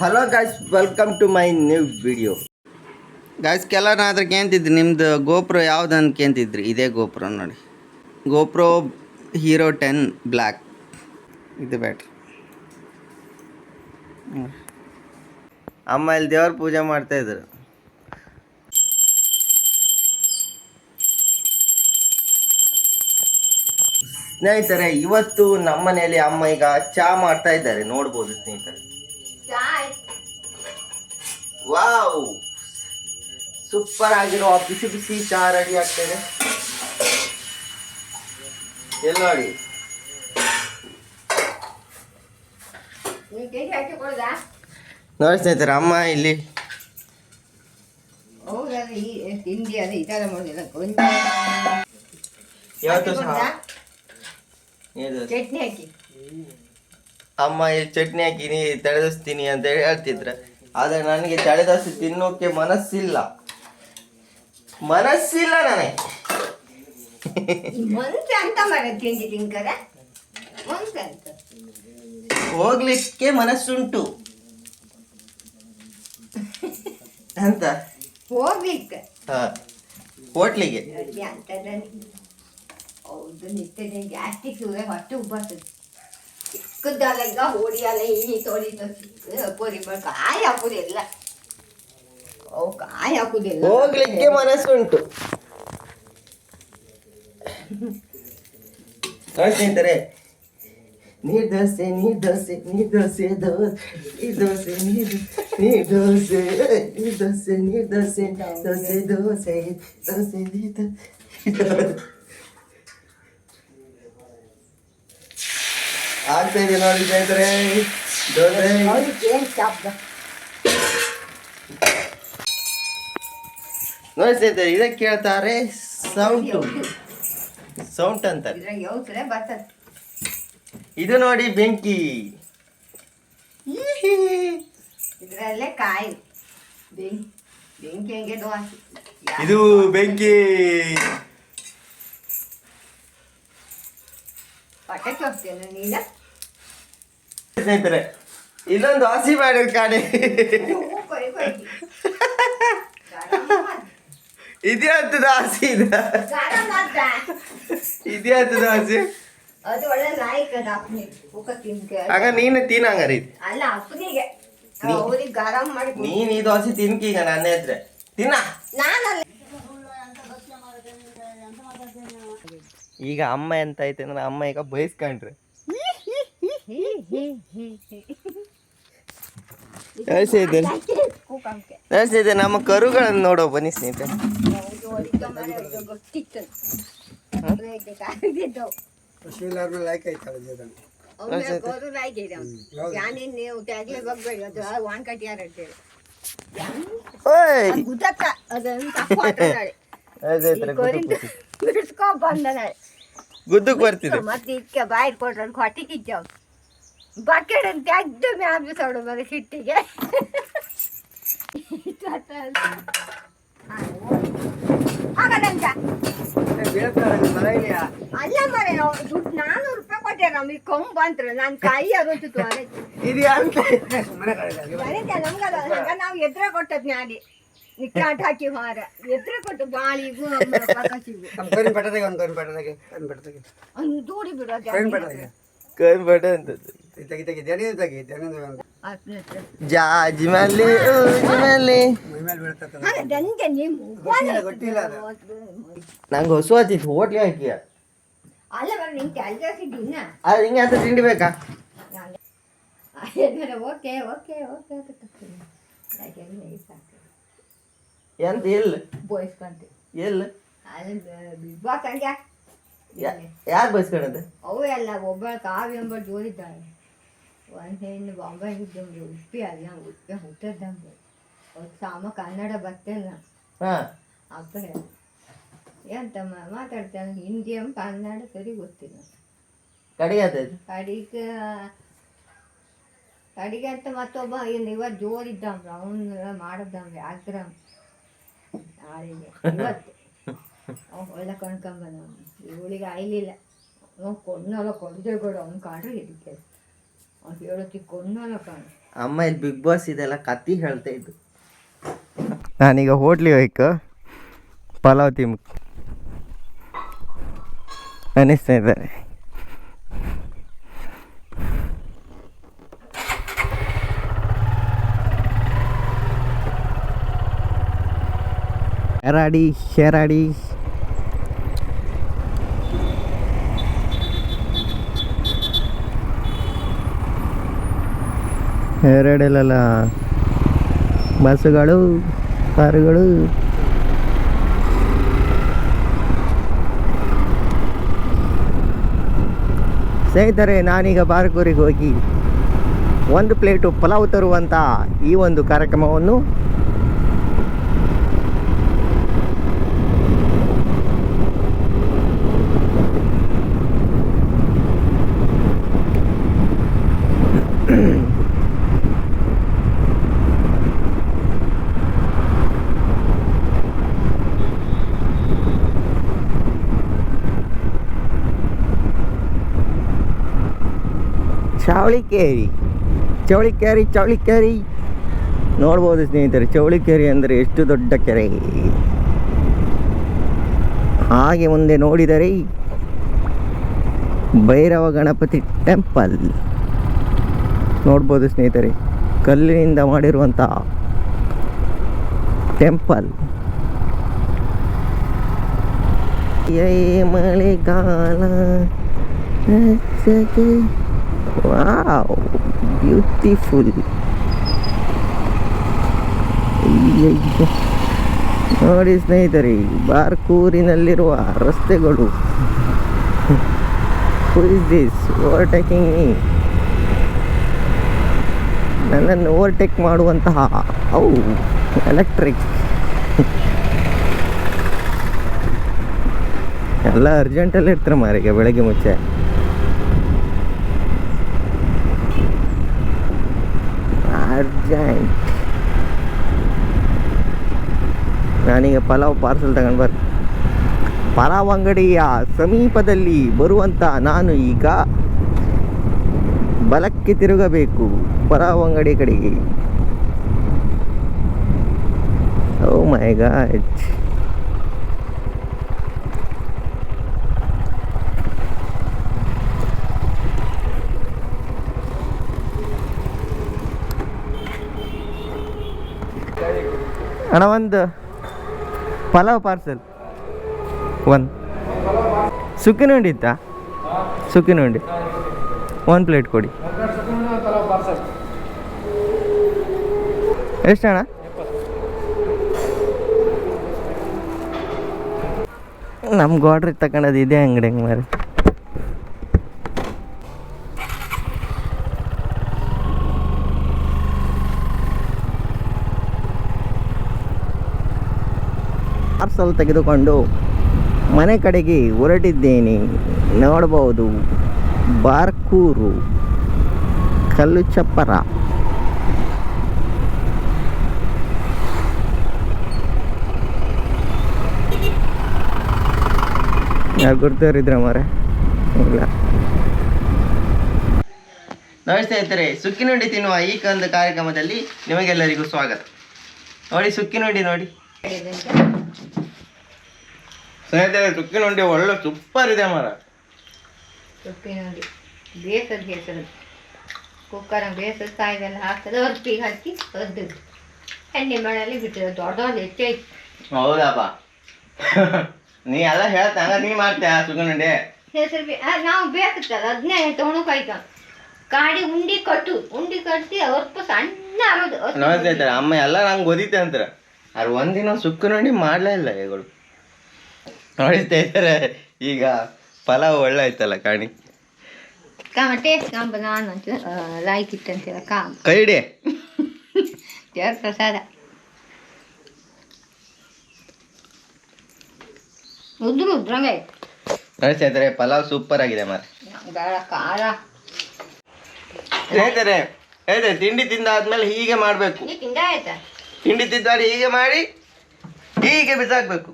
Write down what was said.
Hello guys welcome to my new video guys ಹತ್ರ ಕೇಂತಿದ್ರಿ ನಿಮ್ದು ಗೋಪ್ರೋ ಯಾವ್ದು ಅಂತ ಕೇಂತಿದ್ರಿ ಇದೇ ಗೋಪ್ರೋ ನೋಡಿ. ಗೋಪ್ರೋ ಹೀರೋ ಟೆನ್ ಬ್ಲ್ಯಾಕ್ ಇದು ಬ್ಯಾಟ್ರಿ ಅಮ್ಮ ಇಲ್ಲಿ ದೇವ್ರ ಪೂಜೆ ಮಾಡ್ತಾಯಿದ್ರು ಸ್ನೇಹಿತರೆ ಇವತ್ತು ನಮ್ಮ ಮನೆಯಲ್ಲಿ ಅಮ್ಮ ಈಗ ಚಾ ಮಾಡ್ತಾ ಇದ್ದಾರೆ. ನೋಡ್ಬೋದು ಸ್ನೇಹಿತರೆ. ವಾವ್. ಸೂಪರ್ ಆಗಿರೋ ಬಿಸಿ ಬಿಸಿ ಚಹಾ ರೆಡಿ ಆಗ್ತದೆ. ಎಲ್ಲ ನೋಡಿ? ನೋಡಿ ಸ್ನೇಹಿತರೆ ಅಮ್ಮ ಇಲ್ಲಿ. ಯಾವತ್ತು ಅಮ್ಮ ಇಲ್ಲಿ ಚಟ್ನಿ ಹಾಕಿ ನೀ ತಳೆದಿಸ್ತೀನಿ ಅಂತ ಹೇಳಿ ಹೇಳ್ತಿದ್ರ. ಆದ್ರೆ ನನಗೆ ತಳೆದಷ್ಟು ತಿನ್ನೋಕೆ ಮನಸ್ಸಿಲ್ಲ. ಮನಸ್ಸಿಲ್ಲ ನನಗೆ. ಮಂಚ ಅಂತ ಮರ ತಿಂಡಿ ತಿನ್ಕರ? ಮಂಚ ಅಂತ. ಹೋಗ್ಲಿಕ್ಕೆ ಮನಸ್ಸುಂಟು. ಅಂತ. ಹೋಗ್ಲಿಕ್ಕೆ? ಹಾ. ಹೋಟ್ಲಿಗೆ. ಹೌದು ನಿತ್ಯ ಗ್ಯಾಸ್ಟಿಕ್ ಹೊಟ್ಟೆ ಉಬ್ಬರ್ತದೆ ಚಿಕ್ಕದಲ್ಲ ಈಗ ಹೋಡಿಯಲ್ಲ ಈ ತೋಡಿ ಪೂರಿ ಮಾಡಿ ಕಾಯಿ ಹಾಕುದಿಲ್ಲ. ಅವು ಕಾಯಿ ಹಾಕುದಿಲ್ಲ. ಹೋಗ್ಲಿಕ್ಕೆ ಮನಸ್ಸುಂಟು. ಸ್ನೇಹಿತರೆ ನೀರ್ ದೋಸೆ ನೀರ್ ದೋಸೆ ನೀರ್ ದೋಸೆ ದೋಸೆ ನೀರ್ ದೋಸೆ ನೀರ್ ದೋಸೆ ನೀರ್ ದೋಸೆ ನೀರ್ ದೋಸೆ ದೋಸೆ ದೋಸೆ ದೋಸೆ ನೀರ್ ದೋಸೆ. ಆಗ್ತಾ ಇದೆ ನೋಡಿ ಸ್ನೇಹಿತರೆ ದೋಸೆ ನೋಡಿ ಸ್ನೇಹಿತರೆ ಇದಕ್ಕೆ ಕೇಳ್ತಾರೆ ಸೌಂಡ್ ಸೌಂಟ್ ಅಂತ. ಇದು ನೋಡಿ ಬೆಂಕಿ. ಇದರಲ್ಲೇ ಕಾಯಿ. ಬೆಂಕಿ ಬೆಂಕಿ ಹೆಂಗೆ ಇದು ಬೆಂಕಿ. ಪಟಾಕಿ ಹೋಗ್ತೇನೆ ನೀನು ಸ್ನೇಹಿತರೆ ಇಲ್ಲೊಂದು ಹಸಿ ಮಾಡಿದ ಕಾಣಿ. ಇದೇ ಅಂತದ ಹಸಿ ಇದೆ. ಇದೇ ಅಂತದ ಹಸಿ. ಅದು ಒಳ್ಳೆ ಅಪ್ಪನಿ ಉಕ್ಕ ತಿನ್ಕ. ಆಗ ನೀನು ತಿನ್ನಂಗಾರ ಇದು ಅಲ್ಲ ಅಪ್ಪನಿಗೆ. ನೀ- ಅವ್ರಿಗೆ ಗರಂ ಮಾಡಿ. ನೀನ್ ಇದು ಹಸಿ ತಿನ್ಕಿ ಈಗ ನನ್ನ ಹತ್ರ. ತಿನ್ನ. ನಾನಲ್ಲ ಈಗ ಅಮ್ಮ ಎಂತ ಐತೆ ಅಂದ್ರೆ ಅಮ್ಮ ಈಗ ಬಯಸ್ಕೊಂಡ್ರೆ ಸ್ನೇಹಿತರೆ ಕೂಕಂಕೆ ಸ್ನೇಹಿತರೆ ನಮ್ಮ ಕರುಗಳನ್ನು ನೋಡೋ ಬನ್ನಿ ಸ್ನೇಹಿತರೆ ಹೌದು, ಅದಕ್ಕೆ ಮನೆ ಅದು ಗೊತ್ತಿತ್ತು ಅದಕ್ಕೆ ಕಾಯ್ದಿದ್ದು. ಅವ್ನ ಗೋರು ರಾಯ್ಗಿದೆ ಅವ್ನು. ಯಾನೇನ್ ನೀವು ಟ್ಯಾಗ್ಲೆ ಬಗ್ಬೇಡಿ ಅದು ವಾನ್ ಕಟ್ಟಿ ಯಾರು ಹೇಳ್ತೀರಿ ಓಯ್ ಗುದ್ದಕ್ಕ ಅದನ್ನು ತಪ್ಪು ಆಟ ನಾಳೆ ಸ್ನೇಹಿತರೆ ಕೋರಿಂದ ಬಿಡಿಸ್ಕೊ ಬಂದ ನಾಳೆ ಗುದ್ದಕ್ಕೆ ಬರ್ತಿದೆ ಮತ್ತೆ ಇದಕ್ಕೆ ಬಾಯಿ ಕೊಟ್ರೆ ಹೊಟ್ಟೆ ಕಿಚ್ಚವ್ ಬಕೆಟ್ ಅಂತ ಅದ್ದು ಮ್ಯಾಮ್ ಬಿಸಾಡು ಬರೀ ಸಿಟ್ಟಿಗೆ. ಹಾಗದಂತ ಅಲ್ಲ ಮರೆ ದುಡ್ಡು ನಾನೂರು ರೂಪಾಯಿ ಕೊಟ್ಟೆ ನಮಗೆ ಕೊಂಬ್ ಬಂತ್ರ ನಾನು ಕೈ ಅಂತ? ಅದಕ್ಕೆ ನಮ್ಗದ ನಾವು ಎದುರೇ ಕೊಟ್ಟದ್ ನಾಡಿ ನಿಕ್ಕಾಟ ಹಾಕಿ ಹಾರ ಎದ್ರ ಕೊಟ್ಟು ಬಾಳಿಗೂ ಪಕಾಸಿಗೂ ಒಂದು ದೂಡಿ ಬಿಡೋದು ಕೈಬಡ ಅಂತ. ಜಾಜಿ ಮಲ್ಲಿ ಊಜಿ ಮಲ್ಲಿ. ದಂಗೆ ನೀವು ನಂಗೆ ಹೊಸ ಆತಿತ್ತು ಹೋಟ್ಲಿ ಹಾಕಿ ಅಲ್ಲ ಬರ ನಿಂಗೆ ಅಲ್ಗಾಸಿದ್ದೀನ ಅದು ಹಿಂಗೆ ಅಂತ ತಿಂಡಿ ಬೇಕಾ? ಓಕೆ ಓಕೆ ಓಕೆ ಅಂತ ತಪ್ಪಿಲ್ಲ ಸಾಕು ಎಂತ ಎಲ್ಲಿ ಬೋಯಿಸ್ಕೊಂತೆ ಎಲ್ಲಿ ಯಾರು ಬಯಸ್ಕೊಂಡಂತೆ ಅವು ಎಲ್ಲ ಒಬ್ಬ ಕಾವ್ಯ ಎಂಬ ಜೋರಿದ್ದಾಳೆ ಒಂದು ಹೆಣ್ಣು ಬಾಂಬೆ ಇದ್ದಂಗೆ ಉಪ್ಪಿ ಅಲ್ಲ ಉಪ್ಪಿ ಹುಟ್ಟದಂಗೆ ಅವ್ರು ಸಾಮ ಕನ್ನಡ ಬರ್ತಿಲ್ಲ. ಹಾ. ಅಪ್ಪ ಹೇಳ ಎಂತ ಮಾ- ಮಾತಾಡ್ತಾನೆ? ಹಿಂದಿ ಎಂಬ ಕನ್ನಡ ಸರಿ ಗೊತ್ತಿಲ್ಲ. ಕಡಿಗೆ ಕಡಿಗೆ ಕಡಿಗೆ ಅಂತ ಮತ್ತೊಬ್ಬ ಏನು ಇವತ್ತು ಜೋರಿದ್ದಂಬ್ರ ಅವನು ಮಾಡದಂಬ್ರಿ ಆಗ್ರ ನಾಳೆಗೆ ಇವತ್ತು. ಅವ್ನು ಒಳ್ಳೆ ಕಣ್ಕೊಂಬನ ಇವಳಿಗೆ ಆಯ್ಲಿಲ್ಲ. ಅವ್ನು ಕೊಂಡಲ್ಲ ಕೊಡದೆ ಕೊಡು. ಅವ್ನು ಕಂಡ್ರೆ ಹಿಡಿಕೆ ಅವ್ನು ಹೇಳೋತಿ ಕೊಂಡನ ಕಾಣ. ಅಮ್ಮ ಇಲ್ಲಿ ಬಿಗ್ ಬಾಸ್ ಇದೆಲ್ಲ ಕತ್ತಿ ಹೇಳ್ತಾ ಇದ್ದು. ನಾನೀಗ ಹೋಟ್ಲಿಗೆ ಹೋಯ್ಕ ಪಲಾವ್ ತಿಮ್ ಅನಿಸ್ತಾ ಇದ್ದಾರೆ ಶೆರಾಡಿ ಶೆರಾಡಿ ಎರಡಲ್ಲ ಬಸ್ಸುಗಳು, ಕಾರುಗಳು. ಸ್ನೇಹಿತರೆ, ನಾನೀಗ ಬಾರ್ಕೂರಿಗೆ ಹೋಗಿ ಒಂದು ಪ್ಲೇಟು ಪಲಾವ್ ತರುವಂಥ ಈ ಒಂದು ಕಾರ್ಯಕ್ರಮವನ್ನು ಚವಳಿಕೇರಿ ಚವಳಿಕೇರಿ ಚವಳಿಕೇರಿ ನೋಡ್ಬೋದು ಸ್ನೇಹಿತರೆ ಚವಳಿಕೇರಿ ಅಂದರೆ ಎಷ್ಟು ದೊಡ್ಡ ಕೆರೆ. ಹಾಗೆ ಮುಂದೆ ನೋಡಿದರೆ ಭೈರವ ಗಣಪತಿ ಟೆಂಪಲ್. ನೋಡ್ಬೋದು ಸ್ನೇಹಿತರೆ, ಕಲ್ಲಿನಿಂದ ಮಾಡಿರುವಂಥ ಟೆಂಪಲ್. ಏ ಮಳೆಗಾಲ ವಾವ್ ಬ್ಯೂಟಿಫುಲ್ ನೋಡಿ ಸ್ನೇಹಿತರೆ, ಬಾರ್ಕೂರಿನಲ್ಲಿರುವ ರಸ್ತೆಗಳು. ಇಸ್ ದಿಸ್ ಓವರ್ಟೇಕಿಂಗ್ ಮೀ ನನ್ನನ್ನು ಓವರ್ಟೇಕ್ ಮಾಡುವಂತಹ ಅವು ಎಲೆಕ್ಟ್ರಿಕ್ ಎಲ್ಲ ಅರ್ಜೆಂಟಲ್ಲಿ ಇರ್ತಾರೆ ಮಾರಿಗೆ ಬೆಳಗ್ಗೆ ಮುಂಚೆ. ಅರ್ಜೆಂಟ್. ನಾನೀಗ ಪಲಾವ್ ಪಾರ್ಸಲ್ ತಗೊಂಡು ಬರ್ ಪಲಾವ್ ಅಂಗಡಿಯ ಸಮೀಪದಲ್ಲಿ ಬರುವಂತ ನಾನು ಈಗ ಬಲಕ್ಕೆ ತಿರುಗಬೇಕು ಪಲಾವ್ ಅಂಗಡಿ ಕಡೆಗೆ. ಓ ಮೈ ಗಾಡ್ ಅಣ್ಣ, ಒಂದು ಪಲಾವ್ ಪಾರ್ಸೆಲ್ ಒಂದು. ಸುಕ್ಕಿನ ಉಂಡಿ ಇತ್ತಾ? ಸುಕ್ಕಿನ ಉಂಡಿ. ಒಂದು ಪ್ಲೇಟ್ ಕೊಡಿ. ಎಷ್ಟು ನಮ್ಗೆ ಆರ್ಡ್ರ್ ತಗೊಂಡದು ಇದೇ ಅಂಗಡಿ ಹಂಗೆ ಮಾರಿ ಪಾರ್ಸಲ್ ತೆಗೆದುಕೊಂಡು ಮನೆ ಕಡೆಗೆ ಹೊರಟಿದ್ದೇನೆ. ನೋಡಬಹುದು, ಬಾರ್ಕೂರು ಕಲ್ಲು ಚಪ್ಪರ ಯಾರು ಗುರ್ತವ್ರಿದ್ರ ಮಾರೆ ನಮಸ್ತೆ ಸ್ನೇಹಿತರೆ ಸುಕ್ಕಿನುಂಡಿ ತಿನ್ನುವ ಈ ಒಂದು ಕಾರ್ಯಕ್ರಮದಲ್ಲಿ ನಿಮಗೆಲ್ಲರಿಗೂ ಸ್ವಾಗತ. ನೋಡಿ ಸುಕ್ಕಿನುಂಡಿ ನೋಡಿ. ಸ್ನೇಹಿತರೆ ಸುಕ್ಕಿನುಂಡಿ ಒಳ್ಳೆ ಸೂಪರ್ ಇದೆ ಮರ ಸೊಪ್ಪಿ ಉಂಡೆ. ಬೇಸದ ಹೆಸರು ಕುಕ್ಕರ್ ಬೇಸದ ಕಾಯಿದೆಲ್ಲ ಹಾಕಿದ್ರೆ ಒತ್ತಿಗೆ ಹಾಕಿ ಒದ್ದು ಎಣ್ಣೆ ಮಳೆಯಲ್ಲಿ ಬಿಟ್ಟಿದೆ ದೊಡ್ಡ ದೊಡ್ಡ ಹೆಚ್ಚೈತಿ ಹೌದಪ್ಪ ನೀ ಎಲ್ಲ ಹೇಳ್ತಾನ ನೀ ಮಾಡ್ತೀಯ ಸುಕ್ಕಿನುಂಡಿ ಹೆಸರು ಬೇ ನಾವು ಬೇಕತ್ತಲ್ಲ ಅದನ್ನೇ ತೊಗೊಳಕಾಯ್ತ ಕಾಡಿ ಉಂಡಿ ಕಟ್ಟು ಉಂಡಿ ಕಟ್ಟಿ ಅವ್ರಪ್ಪ ಸಣ್ಣ ಆಗೋದು ಅಮ್ಮ ಎಲ್ಲ ನಂಗೆ ಓದಿತ್ತೆ ಅಂತಾರೆ. ಅವ್ರು ಒಂದಿನ ಸುಕ್ಕಿನುಂಡಿ ಮಾಡಲೇ ಇಲ್ಲ ಇಗಳು ನೋಡಿ. ಸ್ನೇಹಿತರೆ ಈಗ ಪಲಾವ್ ಒಳ್ಳೆ ಆಯ್ತಲ್ಲ ಕಾಣಿ. ಕಾಮ ಟೇಸ್ಟ್ ಕಾಂಬ ನಾನು ಅಂತ ಲಾಯ್ಕ್ ಇಟ್ಟಂತೀರ ಕಾಮ. ಕೈ ಹಿಡಿ ದೇವ್ರ ಪ್ರಸಾದ. ಉದ್ರು ಉದ್ರಂಗೆ ನೋಡಿ ಸ್ನೇಹಿತರೆ ಪಲಾವ್ ಸೂಪರ್ ಆಗಿದೆ ಮಾರೆ ಬೇಡ ಖಾರ. ಸ್ನೇಹಿತರೆ ಹೇಳಿದೆ ತಿಂಡಿ ತಿಂದಾದ್ಮೇಲೆ ಹೀಗೆ ಮಾಡಬೇಕು. ತಿಂಡಿ ತಿಂದಾಡಿ ಹೀಗೆ ಮಾಡಿ ಹೀಗೆ ಬಿಸಾಕ್ಬೇಕು.